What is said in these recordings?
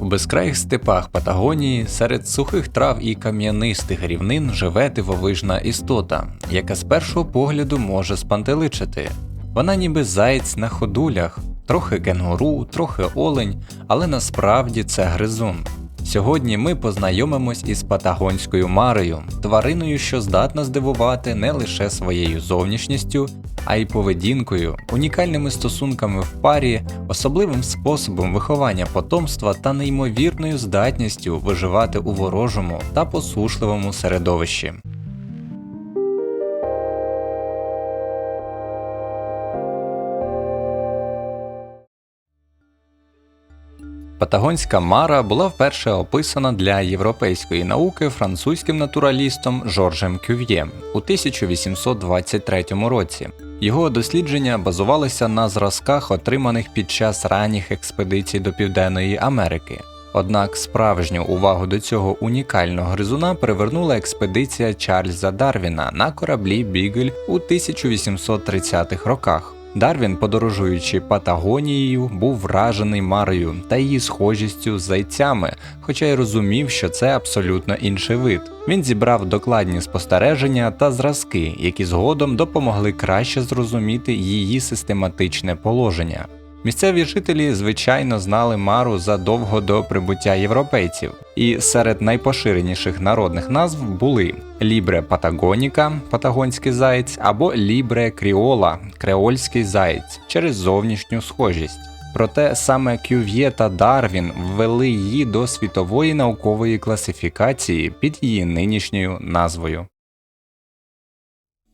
У безкраїх степах Патагонії серед сухих трав і кам'янистих рівнин живе дивовижна істота, яка з першого погляду може спантеличити. Вона ніби заєць на ходулях, трохи кенгуру, трохи олень, але насправді це гризун. Сьогодні ми познайомимось із патагонською марею, твариною, що здатна здивувати не лише своєю зовнішністю, а й поведінкою, унікальними стосунками в парі, особливим способом виховання потомства та неймовірною здатністю виживати у ворожому та посушливому середовищі. Патагонська мара була вперше описана для європейської науки французьким натуралістом Жоржем Кюв'є у 1823 році. Його дослідження базувалися на зразках, отриманих під час ранніх експедицій до Південної Америки. Однак справжню увагу до цього унікального гризуна привернула експедиція Чарльза Дарвіна на кораблі Бігель у 1830-х роках. Дарвін, подорожуючи Патагонією, був вражений Марою та її схожістю з зайцями, хоча й розумів, що це абсолютно інший вид. Він зібрав докладні спостереження та зразки, які згодом допомогли краще зрозуміти її систематичне положення. Місцеві жителі, звичайно, знали Мару задовго до прибуття європейців, і серед найпоширеніших народних назв були Лібре Патагоніка, патагонський заєць, або Лібре Кріола, креольський заєць через зовнішню схожість. Проте саме Кюв'є та Дарвін ввели її до світової наукової класифікації під її нинішньою назвою.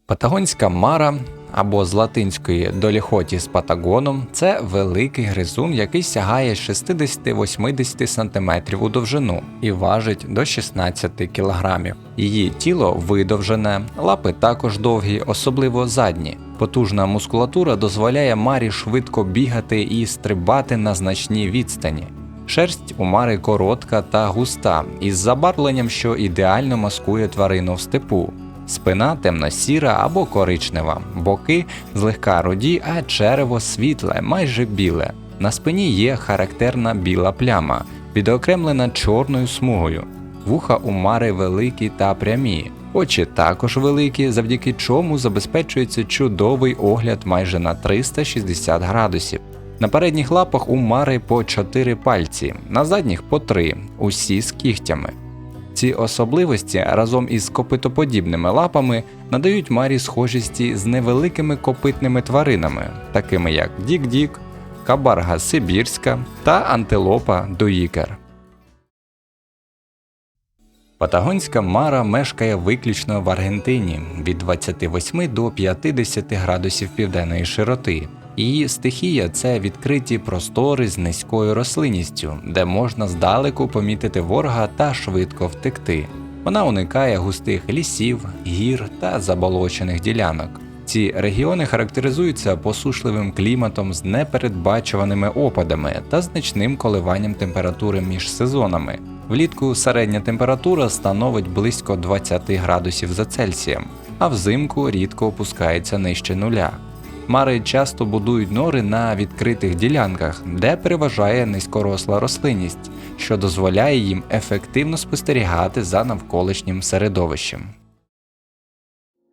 Патагонська мара або з латинської доліхоті з патагоном це великий гризун, який сягає 60-80 см у довжину і важить до 16 кг. Її тіло видовжене, лапи також довгі, особливо задні. Потужна мускулатура дозволяє марі швидко бігати і стрибати на значній відстані. Шерсть у мари коротка та густа, із забарвленням, що ідеально маскує тварину в степу. Спина темно-сіра або коричнева, боки злегка руді, а черево світле, майже біле. На спині є характерна біла пляма, відокремлена чорною смугою. Вуха у мари великі та прямі, очі також великі, завдяки чому забезпечується чудовий огляд майже на 360 градусів. На передніх лапах у мари по 4 пальці, на задніх по 3, усі з кігтями. Ці особливості разом із копитоподібними лапами надають марі схожісті з невеликими копитними тваринами, такими як дік-дік, кабарга сибірська та антилопа дуїкер. Патагонська мара мешкає виключно в Аргентині від 28 до 50 градусів південної широти. Її стихія це відкриті простори з низькою рослинністю, де можна здалеку помітити ворога та швидко втекти. Вона уникає густих лісів, гір та заболочених ділянок. Ці регіони характеризуються посушливим кліматом з непередбачуваними опадами та значним коливанням температури між сезонами. Влітку середня температура становить близько 20 градусів за Цельсієм, а взимку рідко опускається нижче нуля. Мари часто будують нори на відкритих ділянках, де переважає низькоросла рослинність, що дозволяє їм ефективно спостерігати за навколишнім середовищем.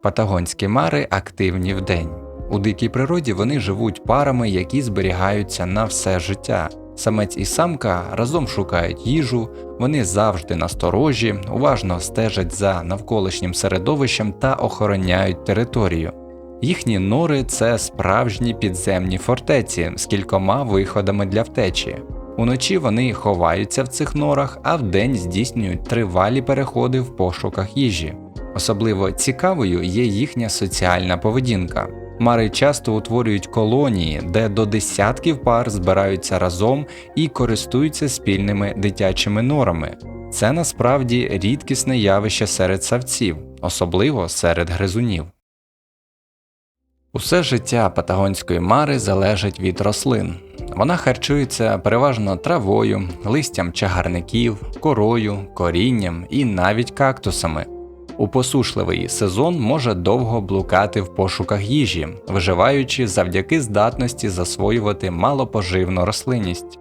Патагонські мари активні вдень. У дикій природі вони живуть парами, які зберігаються на все життя. Самець і самка разом шукають їжу, вони завжди насторожі, уважно стежать за навколишнім середовищем та охороняють територію. Їхні нори це справжні підземні фортеці з кількома виходами для втечі. Уночі вони ховаються в цих норах, а вдень здійснюють тривалі переходи в пошуках їжі. Особливо цікавою є їхня соціальна поведінка. Мари часто утворюють колонії, де до десятків пар збираються разом і користуються спільними дитячими норами. Це насправді рідкісне явище серед савців, особливо серед гризунів. Усе життя патагонської мари залежить від рослин. Вона харчується переважно травою, листям чагарників, корою, корінням і навіть кактусами. У посушливий сезон може довго блукати в пошуках їжі, виживаючи завдяки здатності засвоювати малопоживну рослинність.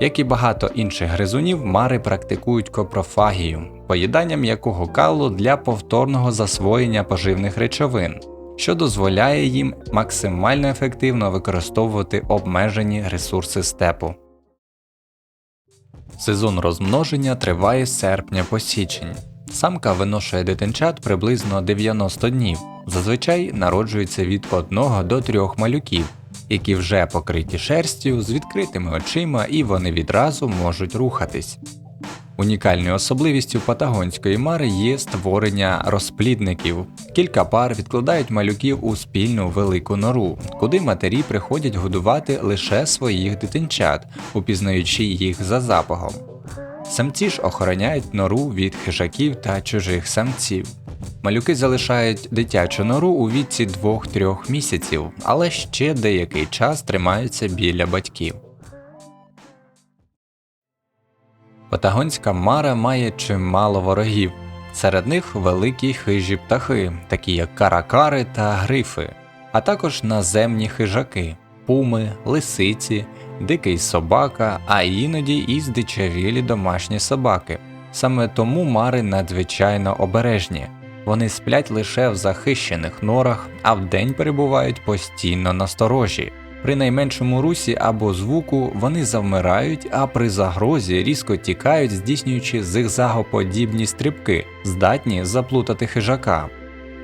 Як і багато інших гризунів, мари практикують копрофагію, поїдання м'якого калу для повторного засвоєння поживних речовин, що дозволяє їм максимально ефективно використовувати обмежені ресурси степу. Сезон розмноження триває з серпня по січень. Самка виношує дитинчат приблизно 90 днів. Зазвичай народжується від 1 до 3 малюків, які вже покриті шерстю з відкритими очима і вони відразу можуть рухатись. Унікальною особливістю патагонської мари є створення розплідників. Кілька пар відкладають малюків у спільну велику нору, куди матері приходять годувати лише своїх дитинчат, упізнаючи їх за запахом. Самці ж охороняють нору від хижаків та чужих самців. Малюки залишають дитячу нору у віці 2-3 місяців, але ще деякий час тримаються біля батьків. Патагонська мара має чимало ворогів. Серед них великі хижі птахи, такі як каракари та грифи, а також наземні хижаки, пуми, лисиці, дикий собака, а іноді і здичавілі домашні собаки. Саме тому мари надзвичайно обережні. Вони сплять лише в захищених норах, а вдень перебувають постійно на сторожі. При найменшому русі або звуку вони завмирають, а при загрозі різко тікають, здійснюючи зигзагоподібні стрибки, здатні заплутати хижака.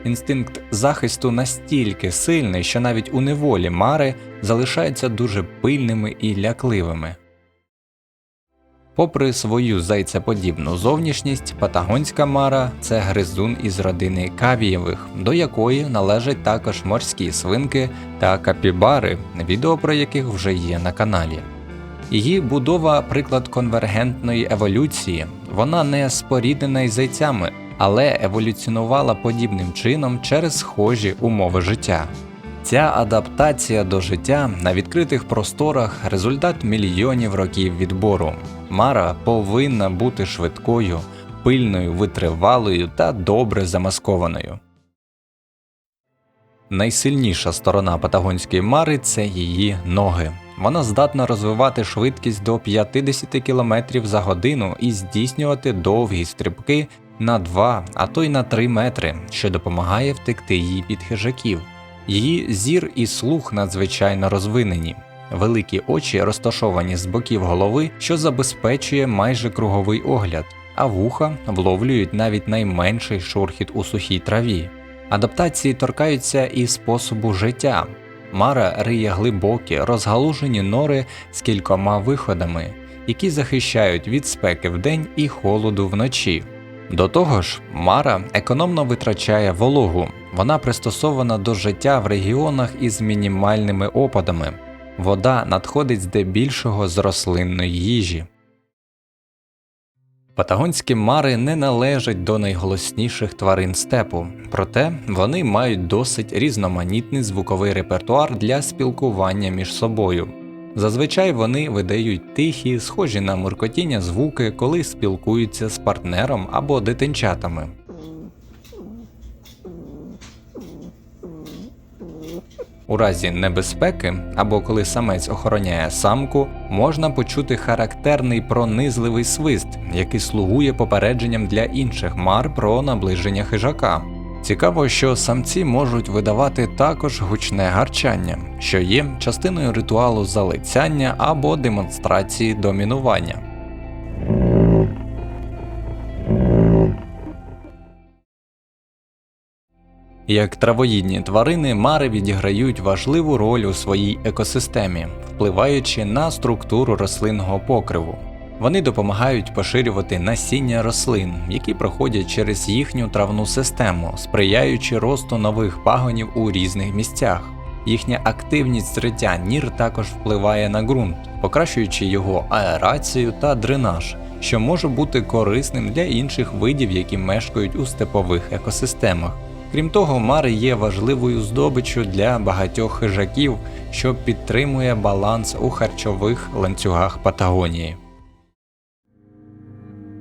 Інстинкт захисту настільки сильний, що навіть у неволі мари залишаються дуже пильними і лякливими. Попри свою зайцеподібну зовнішність, патагонська мара це гризун із родини кавієвих, до якої належать також морські свинки та капібари, відео про яких вже є на каналі. Її будова приклад конвергентної еволюції, вона не споріднена із зайцями, але еволюціонувала подібним чином через схожі умови життя. Ця адаптація до життя на відкритих просторах результат мільйонів років відбору. Мара повинна бути швидкою, пильною, витривалою та добре замаскованою. Найсильніша сторона патагонської мари це її ноги. Вона здатна розвивати швидкість до 50 км за годину і здійснювати довгі стрибки на 2, а то й на 3 метри, що допомагає втекти їй від хижаків. Її зір і слух надзвичайно розвинені. Великі очі розташовані з боків голови, що забезпечує майже круговий огляд, а вуха вловлюють навіть найменший шурхіт у сухій траві. Адаптації торкаються і способу життя. Мара риє глибокі, розгалужені нори з кількома виходами, які захищають від спеки вдень і холоду вночі. До того ж, Мара економно витрачає вологу, вона пристосована до життя в регіонах із мінімальними опадами. Вода надходить здебільшого з рослинної їжі. Патагонські мари не належать до найголосніших тварин степу, проте вони мають досить різноманітний звуковий репертуар для спілкування між собою. Зазвичай вони видають тихі, схожі на муркотіння звуки, коли спілкуються з партнером або дитинчатами. У разі небезпеки або коли самець охороняє самку, можна почути характерний пронизливий свист, який слугує попередженням для інших мар про наближення хижака. Цікаво, що самці можуть видавати також гучне гарчання, що є частиною ритуалу залицяння або демонстрації домінування. Як травоїдні тварини, мари відіграють важливу роль у своїй екосистемі, впливаючи на структуру рослинного покриву. Вони допомагають поширювати насіння рослин, які проходять через їхню травну систему, сприяючи росту нових пагонів у різних місцях. Їхня активність зриття нір також впливає на ґрунт, покращуючи його аерацію та дренаж, що може бути корисним для інших видів, які мешкають у степових екосистемах. Крім того, мари є важливою здобиччю для багатьох хижаків, що підтримує баланс у харчових ланцюгах Патагонії.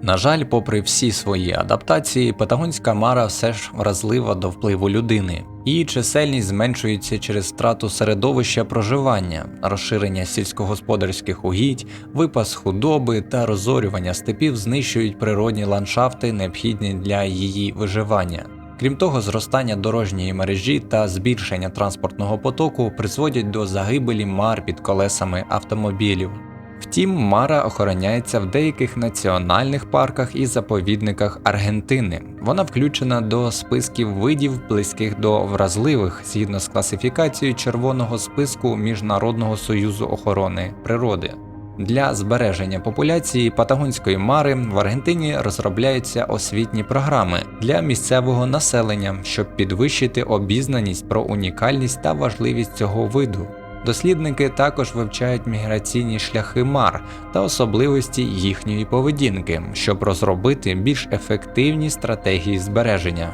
На жаль, попри всі свої адаптації, патагонська мара все ж вразлива до впливу людини. Її чисельність зменшується через втрату середовища проживання, розширення сільськогосподарських угідь, випас худоби та розорювання степів знищують природні ландшафти, необхідні для її виживання. Крім того, зростання дорожньої мережі та збільшення транспортного потоку призводять до загибелі мар під колесами автомобілів. Втім, Мара охороняється в деяких національних парках і заповідниках Аргентини. Вона включена до списків видів, близьких до вразливих, згідно з класифікацією червоного списку Міжнародного союзу охорони природи. Для збереження популяції патагонської мари в Аргентині розробляються освітні програми для місцевого населення, щоб підвищити обізнаність про унікальність та важливість цього виду. Дослідники також вивчають міграційні шляхи мар та особливості їхньої поведінки, щоб розробити більш ефективні стратегії збереження.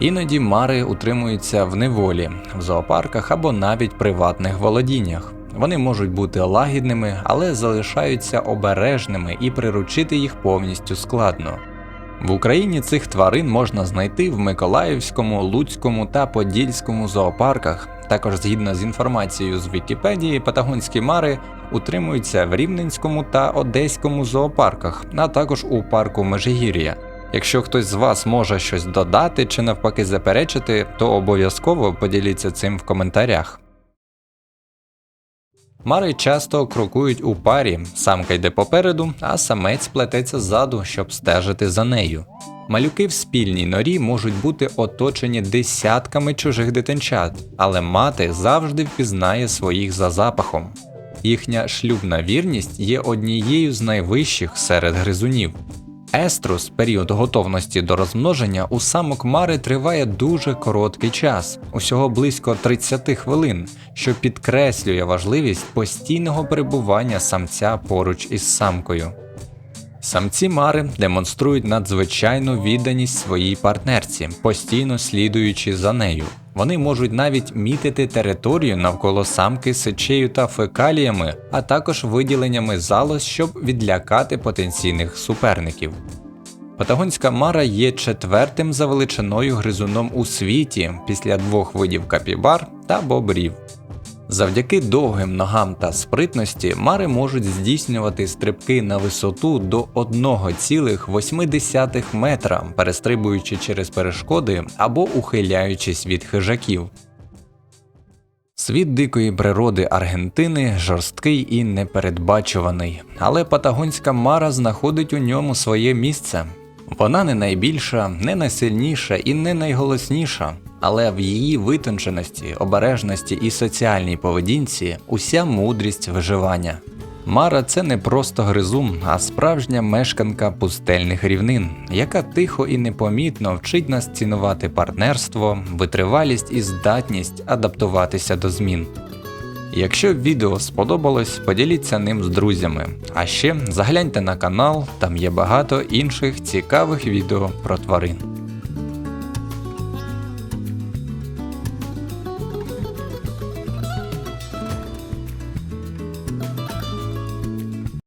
Іноді мари утримуються в неволі, в зоопарках або навіть приватних володіннях. Вони можуть бути лагідними, але залишаються обережними і приручити їх повністю складно. В Україні цих тварин можна знайти в Миколаївському, Луцькому та Подільському зоопарках. Також згідно з інформацією з Вікіпедії, патагонські мари утримуються в Рівненському та Одеському зоопарках, а також у парку Межигір'я. Якщо хтось з вас може щось додати чи навпаки заперечити, то обов'язково поділіться цим в коментарях. Мари часто крокують у парі, самка йде попереду, а самець плететься ззаду, щоб стежити за нею. Малюки в спільній норі можуть бути оточені десятками чужих дитинчат, але мати завжди впізнає своїх за запахом. Їхня шлюбна вірність є однією з найвищих серед гризунів. Еструс, період готовності до розмноження, у самок мари триває дуже короткий час, усього близько 30 хвилин, що підкреслює важливість постійного перебування самця поруч із самкою. Самці мари демонструють надзвичайну відданість своїй партнерці, постійно слідуючи за нею. Вони можуть навіть мітити територію навколо самки сечею та фекаліями, а також виділеннями залоз, щоб відлякати потенційних суперників. Патагонська мара є четвертим за величиною гризуном у світі після двох видів капібар та бобрів. Завдяки довгим ногам та спритності мари можуть здійснювати стрибки на висоту до 1,8 метра, перестрибуючи через перешкоди або ухиляючись від хижаків. Світ дикої природи Аргентини жорсткий і непередбачуваний, але патагонська мара знаходить у ньому своє місце. Вона не найбільша, не найсильніша і не найголосніша, але в її витонченості, обережності і соціальній поведінці уся мудрість виживання. Мара це не просто гризун, а справжня мешканка пустельних рівнин, яка тихо і непомітно вчить нас цінувати партнерство, витривалість і здатність адаптуватися до змін. Якщо відео сподобалось, поділіться ним з друзями. А ще загляньте на канал, там є багато інших цікавих відео про тварин.